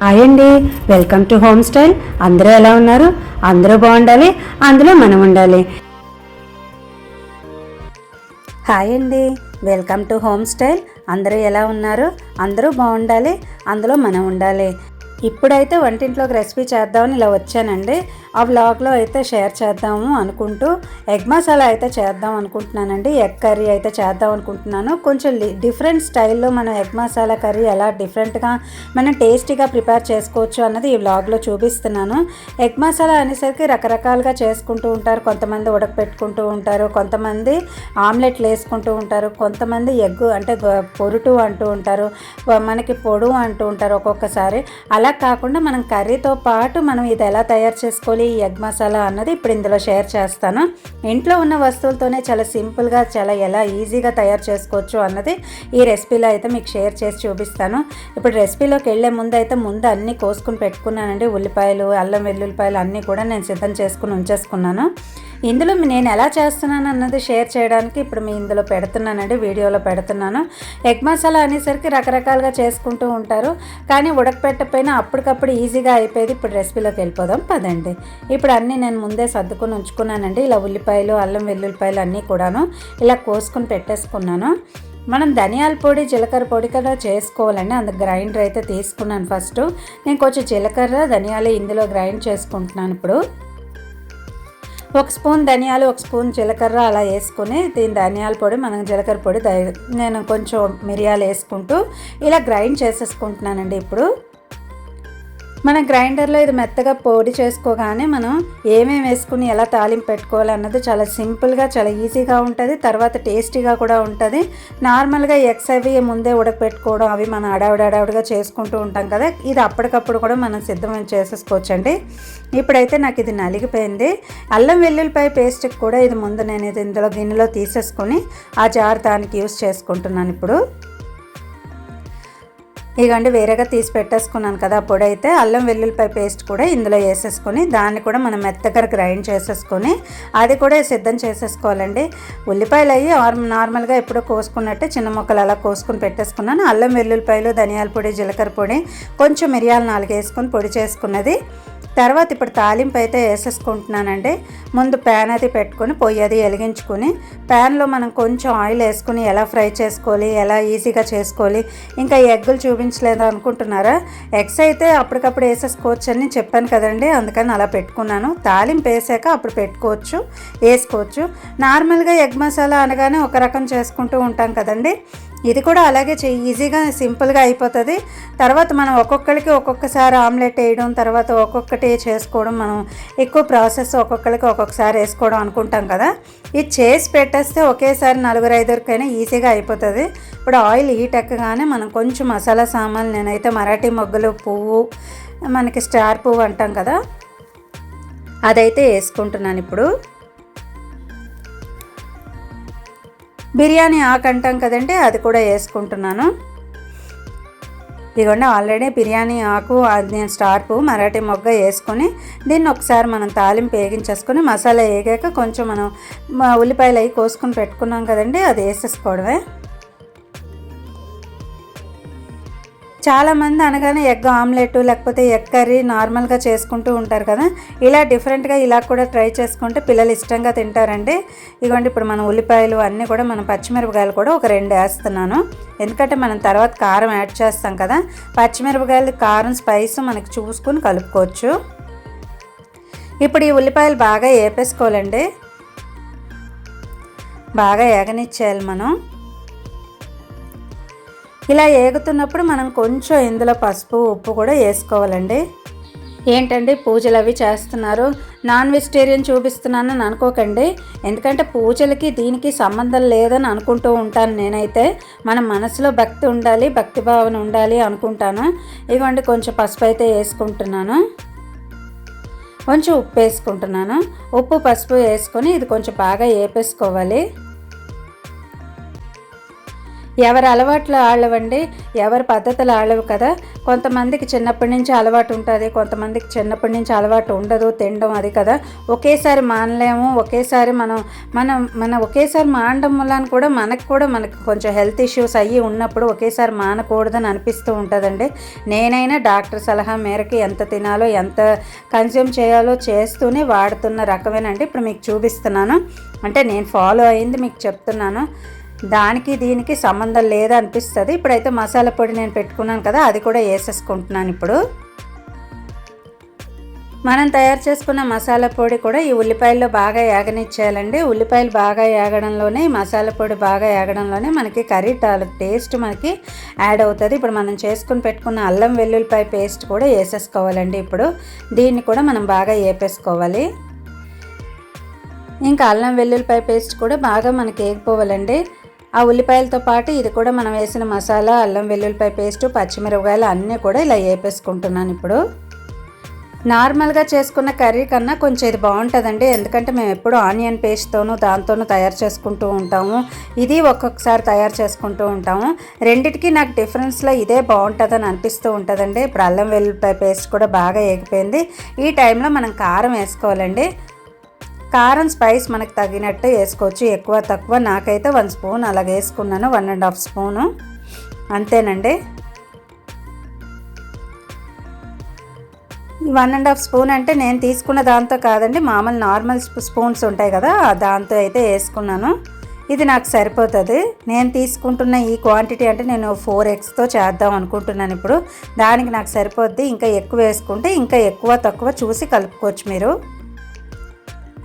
Hi అండి welcome to home style అందరూ ఎలా ఉన్నారు? అందరూ బాగుండాలి అందులో మనం ఉండాలి. హాయ్ అండి వెల్కమ్ టు హోమ్ స్టైల్ అందరూ ఎలా ఉన్నారు? అందరూ బాగుండాలి అందులో మనం ఉండాలి. ఇప్పుడైతే వంటింట్లోకి రెసిపీ చేద్దామని ఇలా వచ్చానండి. ఆ వ్లాగ్లో అయితే షేర్ చేద్దాము అనుకుంటూ ఎగ్ మసాలా అయితే చేద్దాం అనుకుంటున్నానండి. ఎగ్ కర్రీ అయితే చేద్దాం అనుకుంటున్నాను. కొంచెం డిఫరెంట్ స్టైల్లో మనం ఎగ్ మసాలా కర్రీ ఎలా డిఫరెంట్గా మనం టేస్టీగా ప్రిపేర్ చేసుకోవచ్చు అన్నది ఈ వ్లాగ్లో చూపిస్తున్నాను. ఎగ్ మసాలా అనేసరికి రకరకాలుగా చేసుకుంటూ ఉంటారు. కొంతమంది ఉడకపెట్టుకుంటూ ఉంటారు. కొంతమంది ఆమ్లెట్లు వేసుకుంటూ ఉంటారు. కొంతమంది ఎగ్ అంటే పొరుటు అంటూ ఉంటారు. మనకి పొడు అంటూ ఉంటారు ఒక్కొక్కసారి. అలా కాకుండా మనం కర్రీతో పాటు మనం ఇది ఎలా తయారు చేసుకోవాలి ఈ ఎగ్ మసాలా అన్నది ఇప్పుడు ఇందులో షేర్ చేస్తాను. ఇంట్లో ఉన్న వస్తువులతోనే చాలా సింపుల్గా చాలా ఎలా ఈజీగా తయారు చేసుకోవచ్చు అన్నది ఈ రెసిపీలో అయితే మీకు షేర్ చేసి చూపిస్తాను. ఇప్పుడు రెసిపీలోకి వెళ్ళే ముందు అయితే ముందు అన్నీ కోసుకుని పెట్టుకున్నానండి. ఉల్లిపాయలు అల్లం వెల్లుల్లిపాయలు అన్నీ కూడా నేను సిద్ధం చేసుకుని ఉంచేసుకున్నాను. ఇందులో నేను ఎలా చేస్తున్నాను అన్నది షేర్ చేయడానికి ఇప్పుడు మీ ఇందులో పెడుతున్నానండి వీడియోలో పెడుతున్నాను. ఎగ్ మసాలా అనేసరికి రకరకాలుగా చేసుకుంటూ ఉంటారు. కానీ ఉడకపెట్టకపోయినా అప్పటికప్పుడు ఈజీగా అయిపోయేది ఇప్పుడు రెసిపీలోకి వెళ్ళిపోదాం పదండి. ఇప్పుడు అన్నీ నేను ముందే సర్దుకుని ఉంచుకున్నానండి. ఇలా ఉల్లిపాయలు అల్లం వెల్లుల్లిపాయలు అన్నీ కూడాను ఇలా కోసుకుని పెట్టేసుకున్నాను. మనం ధనియాల పొడి జీలకర్ర పొడి కదా చేసుకోవాలండి. అందుకు గ్రైండర్ అయితే తీసుకున్నాను ఫస్ట్. నేను కొంచెం జీలకర్ర ధనియాలు ఇందులో గ్రైండ్ చేసుకుంటున్నాను ఇప్పుడు. ఒక స్పూన్ ధనియాలు ఒక స్పూన్ జీలకర్ర అలా వేసుకుని దీని ధనియాల పొడి మనం జీలకర్ర పొడి నేను కొంచెం మిరియాలు వేసుకుంటూ ఇలా గ్రైండ్ చేసేసుకుంటున్నానండి ఇప్పుడు. మన గ్రైండర్లో ఇది మెత్తగా పొడి చేసుకోగానే మనం ఏమేమి వేసుకుని ఎలా తాలింపు పెట్టుకోవాలి అన్నది చాలా సింపుల్గా చాలా ఈజీగా ఉంటుంది. తర్వాత టేస్టీగా కూడా ఉంటుంది. నార్మల్గా ఎగ్స్ అవి ముందే ఉడకపెట్టుకోవడం అవి మనం అడావిడ అడావిడిగా చేసుకుంటూ ఉంటాం కదా. ఇది అప్పటికప్పుడు కూడా మనం సిద్ధం చేసేసుకోవచ్చండి. ఇప్పుడైతే నాకు ఇది నలిగిపోయింది. అల్లం వెల్లుల్లిపాయ పేస్ట్కి కూడా ఇది ముందు నేను ఇది ఇందులో గిన్నెలో తీసేసుకొని ఆ జార్ దానికి యూస్ చేసుకుంటున్నాను ఇప్పుడు. ఇగండి వేరేగా తీసి పెట్టేసుకున్నాను కదా పొడి అయితే అల్లం వెల్లుల్లిపాయ పేస్ట్ కూడా ఇందులో వేసేసుకొని దాన్ని కూడా మనం మెత్తగా గ్రైండ్ చేసేసుకొని అది కూడా సిద్ధం చేసేసుకోవాలండి. ఉల్లిపాయలు అయ్యి నార్మల్గా ఎప్పుడో కోసుకున్నట్టే చిన్న ముక్కలు అలా కోసుకుని పెట్టేసుకున్నాను. అల్లం వెల్లుల్లిపాయలు ధనియాల పొడి జీలకర్ర పొడి కొంచెం మిరియాలు నాలుగు వేసుకొని పొడి చేసుకున్నది. తర్వాత ఇప్పుడు తాలింపు అయితే వేసేసుకుంటున్నానండి. ముందు ప్యాన్ అది పెట్టుకొని పొయ్యి అది వెలిగించుకొని ప్యాన్లో మనం కొంచెం ఆయిల్ వేసుకుని ఎలా ఫ్రై చేసుకోవాలి ఎలా ఈజీగా చేసుకోవాలి ఇంకా ఎగ్గులు గమనించలేదు అనుకుంటున్నారా? ఎగ్స్ అయితే అప్పటికప్పుడు వేసేసుకోవచ్చు అని చెప్పాను కదండి అందుకని అలా పెట్టుకున్నాను. తాలింపు వేసాక అప్పుడు పెట్టుకోవచ్చు వేసుకోవచ్చు. నార్మల్గా ఎగ్ మసాలా అనగానే ఒక రకం చేసుకుంటూ ఉంటాం కదండి. ఇది కూడా అలాగే చెయ్యి. ఈజీగా సింపుల్గా అయిపోతుంది. తర్వాత మనం ఒక్కొక్కరికి ఒక్కొక్కసారి ఆమ్లెట్ వేయడం తర్వాత ఒక్కొక్కటి చేసుకోవడం మనం ఎక్కువ ప్రాసెస్ ఒక్కొక్కరికి ఒక్కొక్కసారి వేసుకోవడం అనుకుంటాం కదా. ఇది చేసి పెట్టేస్తే ఒకేసారి నలుగురు ఐదుగురికైనా ఈజీగా అయిపోతుంది. ఇప్పుడు ఆయిల్ హీట్ ఎక్కగానే మనం కొంచెం మసాలా సామాన్లు నేనైతే మరాఠీ మొగ్గలు పువ్వు మనకి స్టార్ పువ్వు అంటాం కదా. అదైతే వేసుకుంటున్నాను ఇప్పుడు. బిర్యానీ ఆకు అంటాం కదండి అది కూడా వేసుకుంటున్నాను. ఇదిగోండి ఆల్రెడీ బిర్యానీ ఆకు అది నేను మరాఠీ మొగ్గ వేసుకొని దీన్ని ఒకసారి మనం తాలింపు వేగించేసుకొని మసాలా వేగాక కొంచెం మనం ఉల్లిపాయలు అవి కోసుకొని పెట్టుకున్నాం కదండి అది వేసేసుకోవడమే. చాలామంది అనగానే ఎగ్ ఆమ్లెట్ లేకపోతే ఎగ్ కర్రీ నార్మల్గా చేసుకుంటూ ఉంటారు కదా. ఇలా డిఫరెంట్గా ఇలా కూడా ట్రై చేసుకుంటే పిల్లలు ఇష్టంగా తింటారండి. ఇదిగోండి ఇప్పుడు మనం ఉల్లిపాయలు అన్నీ కూడా మనం పచ్చిమిరపకాయలు కూడా ఒక రెండు వేస్తున్నాను. ఎందుకంటే మనం తర్వాత కారం యాడ్ చేస్తాం కదా. పచ్చిమిరపకాయలు కారం స్పైస్ మనకి చూసుకుని కలుపుకోవచ్చు. ఇప్పుడు ఈ ఉల్లిపాయలు బాగా వేపేసుకోవాలండి బాగా ఏగనిచ్చేయాలి మనం. ఇలా ఏగుతున్నప్పుడు మనం కొంచెం ఇందులో పసుపు ఉప్పు కూడా వేసుకోవాలండి. ఏంటండి పూజలు అవి చేస్తున్నారు? నాన్ వెజిటేరియన్ చూపిస్తున్నానని అనుకోకండి. ఎందుకంటే పూజలకి దీనికి సంబంధం లేదని అనుకుంటూ ఉంటాను నేనైతే. మన మనసులో భక్తి ఉండాలి భక్తి భావన ఉండాలి అనుకుంటాను. ఇవ్వండి కొంచెం పసుపు అయితే వేసుకుంటున్నాను. కొంచెం ఉప్పు వేసుకుంటున్నాను. ఉప్పు పసుపు వేసుకొని ఇది కొంచెం బాగా వేపేసుకోవాలి ఎవరి అలవాట్లు ఆళ్ళవండి ఎవరి పద్ధతులు ఆళ్ళవు కదా. కొంతమందికి చిన్నప్పటి నుంచి అలవాటు ఉంటుంది కొంతమందికి చిన్నప్పటి నుంచి అలవాటు ఉండదు తినడం అది కదా. ఒకేసారి మానలేము ఒకేసారి మనం మనం మన ఒకేసారి మానడం వల్ల కూడా మనకు కూడా మనకు కొంచెం హెల్త్ ఇష్యూస్ అయ్యి ఉన్నప్పుడు ఒకేసారి మానకూడదని అనిపిస్తూ ఉంటుందండి. నేనైనా డాక్టర్ సలహా మేరకు ఎంత తినాలో ఎంత కన్జ్యూమ్ చేయాలో చేస్తూనే వాడుతున్న రకమేనండి. ఇప్పుడు మీకు చూపిస్తున్నాను. అంటే నేను ఫాలో అయింది మీకు చెప్తున్నాను. దానికి దీనికి సంబంధం లేదనిపిస్తుంది. ఇప్పుడైతే మసాలా పొడి నేను పెట్టుకున్నాను కదా అది కూడా వేసేసుకుంటున్నాను ఇప్పుడు. మనం తయారు చేసుకున్న మసాలా పొడి కూడా ఈ ఉల్లిపాయల్లో బాగా యాగనిచ్చేయాలండి. ఉల్లిపాయలు బాగా యాగడంలోనే ఈ మసాలా పొడి బాగా యాగడంలోనే మనకి కర్రీ తాలూకు టేస్ట్ మనకి యాడ్ అవుతుంది. ఇప్పుడు మనం చేసుకుని పెట్టుకున్న అల్లం వెల్లుల్లిపాయ పేస్ట్ కూడా వేసేసుకోవాలండి ఇప్పుడు. దీన్ని కూడా మనం బాగా వేపేసుకోవాలి ఇంకా అల్లం వెల్లుల్లిపాయ పేస్ట్ కూడా బాగా మనకి వేగిపోవాలండి ఆ ఉల్లిపాయలతో పాటు ఇది కూడా మనం వేసిన మసాలా అల్లం వెల్లుల్లిపాయ పేస్ట్ పచ్చిమిరపకాయలు అన్నీ కూడా ఇలా వేపేసుకుంటున్నాను ఇప్పుడు. నార్మల్గా చేసుకున్న కర్రీ కన్నా కొంచెం ఇది బాగుంటుందండి. ఎందుకంటే మేము ఎప్పుడు ఆనియన్ పేస్ట్తోనూ దాంతోనూ తయారు చేసుకుంటూ ఉంటాము. ఇది ఒక్కొక్కసారి తయారు చేసుకుంటూ ఉంటాము. రెండిటికి నాకు డిఫరెన్స్లో ఇదే బాగుంటుందని అనిపిస్తూ ఉంటుందండి. ఇప్పుడు అల్లం వెల్లుల్లిపాయ పేస్ట్ కూడా బాగా ఏగిపోయింది. ఈ టైంలో మనం కారం వేసుకోవాలండి. కారం స్పైస్ మనకు తగినట్టు వేసుకోవచ్చు. ఎక్కువ తక్కువ. నాకైతే వన్ స్పూన్ అలాగ వేసుకున్నాను. One and half spoon. అంతేనండి. వన్ అండ్ హాఫ్ స్పూన్ అంటే నేను తీసుకున్న దాంతో కాదండి మామూలు నార్మల్ స్పూన్స్ ఉంటాయి కదా దాంతో అయితే వేసుకున్నాను. ఇది నాకు సరిపోతుంది. నేను తీసుకుంటున్న ఈ క్వాంటిటీ అంటే నేను ఫోర్ ఎగ్స్తో చేద్దాం అనుకుంటున్నాను ఇప్పుడు. దానికి నాకు సరిపోద్ది. ఇంకా ఎక్కువ వేసుకుంటే ఇంకా ఎక్కువ తక్కువ చూసి కలుపుకోవచ్చు మీరు.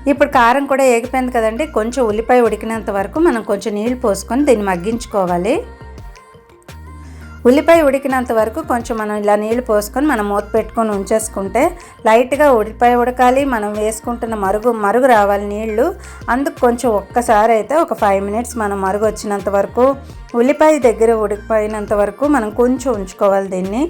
ఇప్పుడు కారం కూడా ఏగిపోయింది కదండి. కొంచెం ఉల్లిపాయ ఉడికినంత వరకు మనం కొంచెం నీళ్ళు పోసుకొని దీన్ని మగ్గించుకోవాలి. ఉల్లిపాయ ఉడికినంత వరకు కొంచెం మనం ఇలా నీళ్ళు పోసుకొని మనం మూత పెట్టుకొని ఉంచేసుకుంటే లైట్గా ఉల్లిపాయ ఉడకాలి. మనం వేసుకుంటున్న మరుగు మరుగు రావాలి నీళ్ళు అందుకు కొంచెం ఒక్కసారి అయితే ఒక ఫైవ్ మినిట్స్ మనం మరుగు వచ్చినంత వరకు ఉల్లిపాయ దగ్గర ఉడికిపోయినంత వరకు మనం కొంచెం ఉంచుకోవాలి దీన్ని.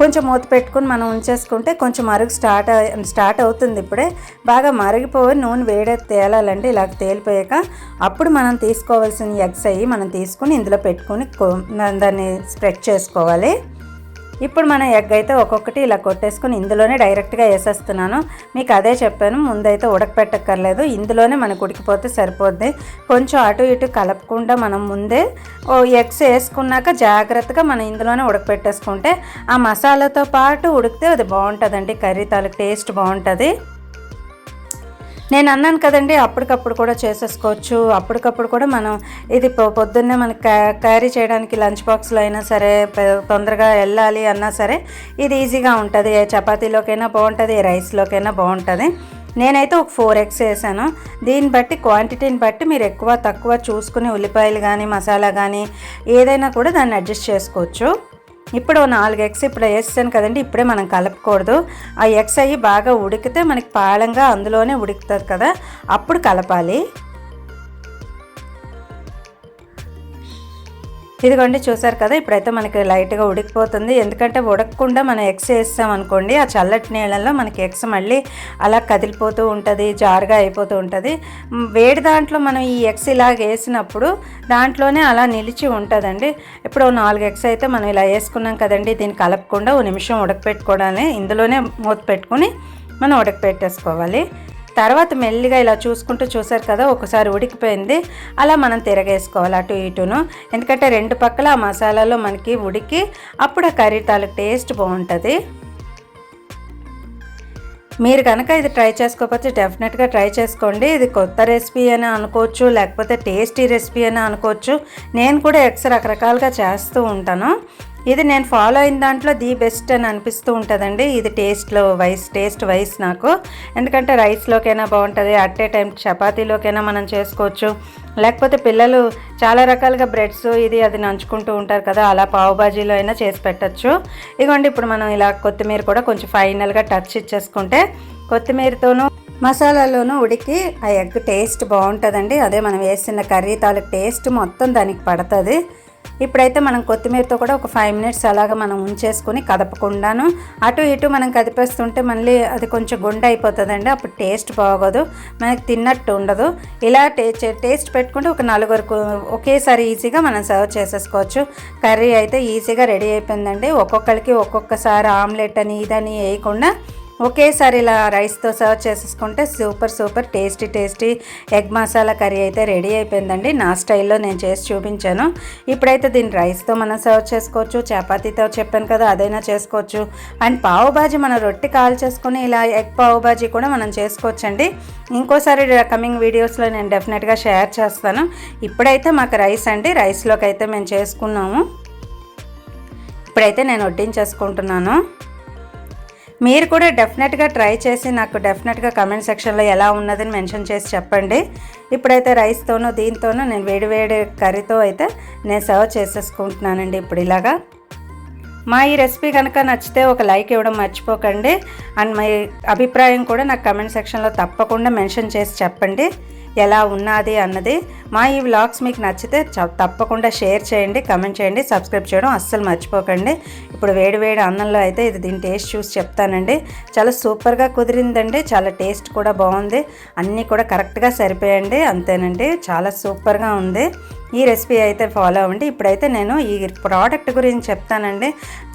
కొంచెం మూత పెట్టుకుని మనం ఉంచేసుకుంటే కొంచెం మరుగు స్టార్ట్ స్టార్ట్ అవుతుంది ఇప్పుడే. బాగా మరిగిపోయి నూనె వేడే తేలాలంటే ఇలా తేలిపోయాక అప్పుడు మనం తీసుకోవాల్సిన ఎగ్స్ అయ్యి మనం తీసుకుని ఇందులో పెట్టుకుని దాన్ని స్ప్రెడ్ చేసుకోవాలి. ఇప్పుడు మనం ఎగ్ అయితే ఒక్కొక్కటి ఇలా కొట్టేసుకుని ఇందులోనే డైరెక్ట్గా వేసేస్తున్నాను. మీకు అదే చెప్పాను ముందైతే ఉడకపెట్టక్కర్లేదు. ఇందులోనే మనకు ఉడికిపోతే సరిపోద్ది. కొంచెం అటు ఇటు కలపకుండా మనం ముందే ఓ ఎగ్స్ వేసుకున్నాక జాగ్రత్తగా మనం ఇందులోనే ఉడకపెట్టేసుకుంటే ఆ మసాలాతో పాటు ఉడికితే అది బాగుంటుందండి. కర్రీ తాలూకు టేస్ట్ బాగుంటుంది. నేను అన్నాను కదండి అప్పటికప్పుడు కూడా చేసేసుకోవచ్చు. అప్పటికప్పుడు కూడా మనం ఇది పొద్దున్నే మనకి క్యారీ చేయడానికి లంచ్ బాక్స్లో అయినా సరే తొందరగా వెళ్ళాలి అన్నా సరే ఇది ఈజీగా ఉంటుంది. చపాతీలోకైనా బాగుంటుంది రైస్లోకైనా బాగుంటుంది. నేనైతే ఒక ఫోర్ ఎగ్స్ వేసాను. దీన్ని బట్టి క్వాంటిటీని బట్టి మీరు ఎక్కువ తక్కువ చూసుకుని ఉల్లిపాయలు కానీ మసాలా కానీ ఏదైనా కూడా దాన్ని అడ్జస్ట్ చేసుకోవచ్చు. ఇప్పుడు నాలుగు ఎగ్స్ ఇప్పుడు వేసాను కదండి ఇప్పుడే మనం కలపకూడదు. ఆ ఎగ్స్ అవి బాగా ఉడికితే మనకి పాలంగా అందులోనే ఉడుకుతుంది కదా అప్పుడు కలపాలి. ఇదిగోండి చూసారు కదా ఇప్పుడైతే మనకి లైట్గా ఉడికిపోతుంది. ఎందుకంటే ఉడకకుండా మనం ఎగ్స్ వేస్తాం అనుకోండి ఆ చల్లటి నీళ్ళల్లో మనకి ఎగ్స్ మళ్ళీ అలా కదిలిపోతూ ఉంటుంది జారుగా అయిపోతూ ఉంటుంది. వేడి దాంట్లో మనం ఈ ఎగ్స్ ఇలాగ వేసినప్పుడు దాంట్లోనే అలా నిలిచి ఉంటుందండి. ఇప్పుడు నాలుగు ఎగ్స్ అయితే మనం ఇలా వేసుకున్నాం కదండి దీన్ని కలపకుండా ఓ నిమిషం ఉడకపెట్టుకోవడాన్ని ఇందులోనే మూత పెట్టుకుని మనం ఉడకపెట్టేసుకోవాలి. తర్వాత మెల్లిగా ఇలా చూసుకుంటూ చూసారు కదా ఒకసారి ఉడికిపోయింది. అలా మనం తిరగేసుకోవాలి అటు ఇటును. ఎందుకంటే రెండు పక్కల ఆ మసాలాలో మనకి ఉడికి అప్పుడు ఆ కర్రీ తాలూకు టేస్ట్ బాగుంటుంది. మీరు కనుక ఇది ట్రై చేసుకోకపోతే డెఫినెట్గా ట్రై చేసుకోండి. ఇది కొత్త రెసిపీ అని అనుకోవచ్చు లేకపోతే టేస్టీ రెసిపీ అని అనుకోవచ్చు. నేను కూడా ఎక్స్ రకరకాలుగా చేస్తూ ఉంటాను. ఇది నేను ఫాలో అయిన దాంట్లో ది బెస్ట్ అని అనిపిస్తూ ఉంటుందండి. ఇది టేస్ట్లో వైస్ టేస్ట్ వైస్ నాకు. ఎందుకంటే రైస్లోకైనా బాగుంటుంది అట్ ఏ టైం చపాతీలోకైనా మనం చేసుకోవచ్చు. లేకపోతే పిల్లలు చాలా రకాలుగా బ్రెడ్స్ ఇది అది నంచుకుంటూ ఉంటారు కదా అలా పావు బాజీలో అయినా చేసి పెట్టచ్చు. ఇదిగోండి ఇప్పుడు మనం ఇలా కొత్తిమీర కూడా కొంచెం ఫైనల్గా టచ్ ఇచ్చేసుకుంటే కొత్తిమీరతోనూ మసాలాలోనూ ఉడికి ఆ ఎగ్ టేస్ట్ బాగుంటుందండి. అదే మనం వేసిన కర్రీ తాలూకు టేస్ట్ మొత్తం దానికి పడుతుంది. ఇప్పుడైతే మనం కొత్తిమీరతో కూడా ఒక ఫైవ్ మినిట్స్ అలాగా మనం ఉంచేసుకొని కదపకుండాను. అటు ఇటు మనం కదిపేస్తుంటే మళ్ళీ అది కొంచెం గుండె అయిపోతుందండి. అప్పుడు టేస్ట్ బాగోదు. మనకి తిన్నట్టు ఉండదు. ఇలా టేస్ట్ టేస్ట్ పెట్టుకుంటే ఒక నలుగురికి ఒకేసారి ఈజీగా మనం సర్వ్ చేసేసుకోవచ్చు. కర్రీ అయితే ఈజీగా రెడీ అయిపోయిందండి. ఒక్కొక్కరికి ఒక్కొక్కసారి ఆమ్లెట్ అని ఇదని వేయకుండా ఒకేసారి ఇలా రైస్తో సర్వ్ చేసేసుకుంటే super super tasty tasty egg masala curry అయితే రెడీ అయిపోయిందండి. నా స్టైల్లో నేను చేసి చూపించాను. ఇప్పుడైతే దీన్ని రైస్తో మనం సర్వ్ చేసుకోవచ్చు చపాతీతో చెప్పాను కదా అదైనా చేసుకోవచ్చు. అండ్ పావు బాజీ మనం రొట్టె కాల్ చేసుకుని ఇలా ఎగ్ పావు బాజీ కూడా మనం చేసుకోవచ్చండి. ఇంకోసారి కమింగ్ వీడియోస్లో నేను డెఫినెట్గా షేర్ చేస్తాను. ఇప్పుడైతే మాకు రైస్ అండి. రైస్లోకి అయితే మేము చేసుకున్నాము. ఇప్పుడైతే నేను వడ్డించేసుకుంటున్నాను. మీరు కూడా డెఫినెట్గా ట్రై చేసి నాకు డెఫినెట్గా కమెంట్ సెక్షన్లో ఎలా ఉన్నదని మెన్షన్ చేసి చెప్పండి. ఇప్పుడైతే రైస్తోనూ దీంతోనూ నేను వేడి వేడి కర్రీతో అయితే నేను సర్వ్ చేసేసుకుంటున్నానండి ఇప్పుడు ఇలాగా. మా ఈ రెసిపీ కనుక నచ్చితే ఒక లైక్ ఇవ్వడం మర్చిపోకండి. అండ్ మీ అభిప్రాయం కూడా నాకు కమెంట్ సెక్షన్లో తప్పకుండా మెన్షన్ చేసి చెప్పండి. ఎలా ఉన్నది అన్నది మా ఈ వ్లాగ్స్ మీకు నచ్చితే తప్పకుండా షేర్ చేయండి కమెంట్ చేయండి సబ్స్క్రైబ్ చేయడం అస్సలు మర్చిపోకండి. ఇప్పుడు వేడి వేడి అన్నంలో అయితే ఇది దీని టేస్ట్ చూసి చెప్తానండి. చాలా సూపర్గా కుదిరిందండి చాలా టేస్ట్ కూడా బాగుంది అన్నీ కూడా కరెక్ట్గా సరిపోయండి అంతేనండి చాలా సూపర్గా ఉంది. ఈ రెసిపీ అయితే ఫాలో అవ్వండి. ఇప్పుడైతే నేను ఈ ప్రోడక్ట్ గురించి చెప్తానండి.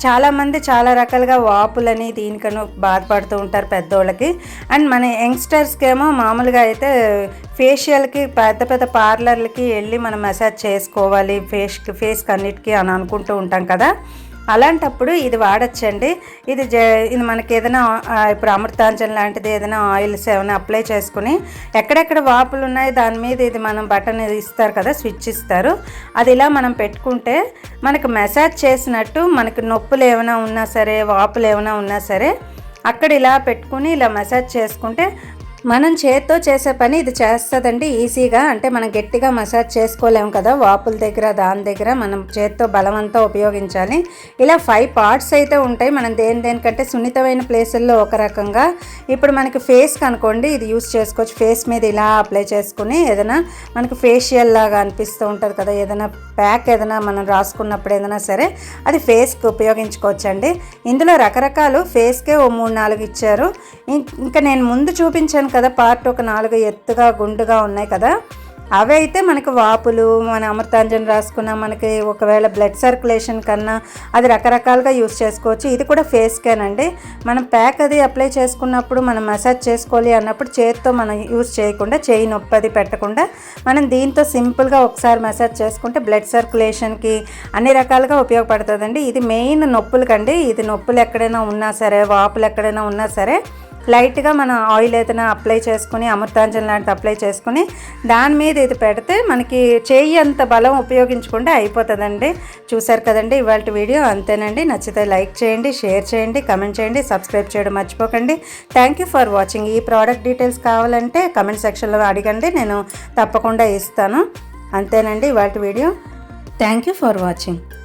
చాలామంది చాలా రకాలుగా వాపులని దీనికను బాధపడుతూ ఉంటారు పెద్దోళ్ళకి. అండ్ మన యంగ్స్టర్స్కి ఏమో మామూలుగా అయితే ఫేషియల్కి పెద్ద పెద్ద పార్లర్లకి వెళ్ళి మనం మసాజ్ చేసుకోవాలి ఫేస్కి ఫేస్కి అన్నిటికీ అని అనుకుంటూ ఉంటాం కదా. అలాంటప్పుడు ఇది వాడచ్చండి. ఇది జ ఇది మనకి ఏదైనా ఇప్పుడు అమృతాంజన్ లాంటిది ఏదైనా ఆయిల్స్ ఏమైనా అప్లై చేసుకుని ఎక్కడెక్కడ వాపులు ఉన్నాయి దాని మీద ఇది మనం బటన్ ఇస్తారు కదా స్విచ్ ఇస్తారు. అది ఇలా మనం పెట్టుకుంటే మనకు మెసేజ్ చేసినట్టు మనకు నొప్పులు ఏమైనా ఉన్నా సరే వాపులు ఏమైనా ఉన్నా సరే అక్కడ ఇలా పెట్టుకుని ఇలా మసాజ్ చేసుకుంటే మనం చేత్తో చేసే పని ఇది చేస్తుందండి ఈజీగా. అంటే మనం గట్టిగా మసాజ్ చేసుకోలేము కదా వాపుల దగ్గర దాని దగ్గర మనం చేత్తో బలమంతా ఉపయోగించాలి. ఇలా ఫైవ్ పార్ట్స్ అయితే ఉంటాయి మనం దేని దేనికంటే సున్నితమైన ప్లేసుల్లో ఒక రకంగా. ఇప్పుడు మనకి ఫేస్ కనుకోండి ఇది యూస్ చేసుకోవచ్చు. ఫేస్ మీద ఇలా అప్లై చేసుకుని ఏదైనా మనకి ఫేషియల్ లాగా అనిపిస్తూ ఉంటుంది కదా ఏదైనా ప్యాక్ ఏదైనా మనం రాసుకున్నప్పుడు ఏదైనా సరే అది ఫేస్కి ఉపయోగించుకోవచ్చండి. ఇందులో రకరకాలు ఫేస్కే ఓ మూడు నాలుగు ఇచ్చారు. ఇంకా నేను ముందు చూపించాను కదా పార్ట్ ఒక నాలుగు ఎత్తుగా గుండుగా ఉన్నాయి కదా. అవి అయితే మనకు వాపులు మన అమృతాంజన్ రాసుకున్న మనకి ఒకవేళ బ్లడ్ సర్క్యులేషన్ కన్నా అది రకరకాలుగా యూస్ చేసుకోవచ్చు. ఇది కూడా ఫేస్ అండి. మనం ప్యాక్ అది అప్లై చేసుకున్నప్పుడు మనం మసాజ్ చేసుకోవాలి అన్నప్పుడు చేతితో మనం యూస్ చేయకుండా చేయి నొప్పి అది పెట్టకుండా మనం దీంతో సింపుల్గా ఒకసారి మసాజ్ చేసుకుంటే బ్లడ్ సర్క్యులేషన్కి అన్ని రకాలుగా ఉపయోగపడుతుందండి. ఇది మెయిన్ నొప్పులకండి. ఇది నొప్పులు ఎక్కడైనా ఉన్నా సరే వాపులు ఎక్కడైనా ఉన్నా సరే లైట్గా మనం ఆయిల్ ఏదైనా అప్లై చేసుకుని అమృతాంజన్ లాంటిది అప్లై చేసుకుని దాని మీద ఇది పెడితే మనకి చేయి అంత బలం ఉపయోగించకుండా అయిపోతుందండి. చూసారు కదండి ఇవాళ వీడియో. అంతేనండి. నచ్చితే లైక్ చేయండి షేర్ చేయండి కమెంట్ చేయండి సబ్స్క్రైబ్ చేయడం మర్చిపోకండి. Thank you for watching. ఈ ప్రోడక్ట్ డీటెయిల్స్ కావాలంటే కమెంట్ సెక్షన్లో అడగండి. నేను తప్పకుండా ఇస్తాను. అంతేనండి ఇవాళ video. Thank you for watching.